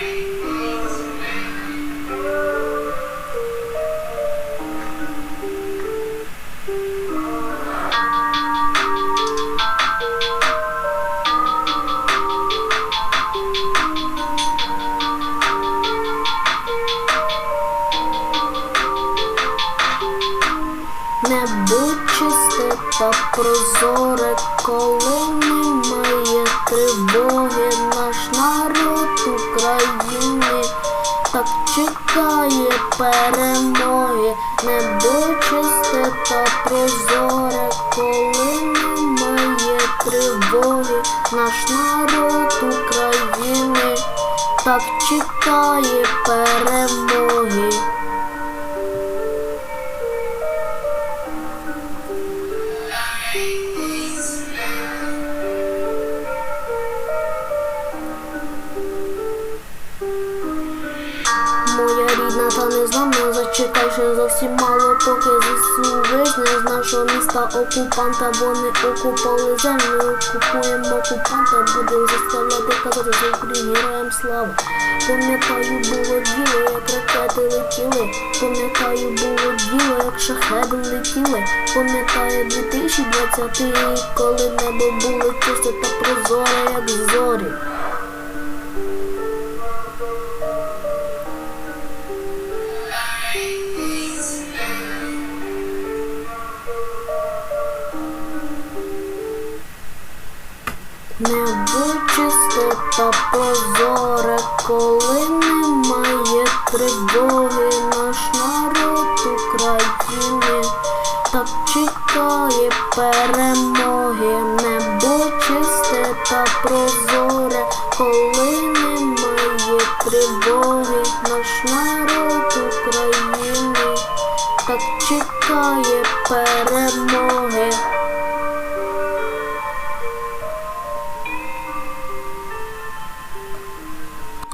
Не будь чисте та прозоре коло. Перемоги, небо чисте та прозоре, коли немає тривоги, наш народ України так чекає перемоги. Моя рідна та незламна, зачекай, ще зовсім мало, поки ЗСУ вижне з нашого міста окупанта, вони окупали землю, окупуємо окупанта, будемо заставляти казати за Україні слава. Пам'ятаю, було діло, як ракети летіли, пам'ятаю, було діло, як шахеди летіли, пам'ятаю 2020 рік, коли небо було чисте та прозоре, як зорі. Небо чисте та прозоре, коли немає тривоги, наш народ України так чекає перемоги, небо чисте та прозоре, коли немає тривоги, наш народ України так чекає перемоги.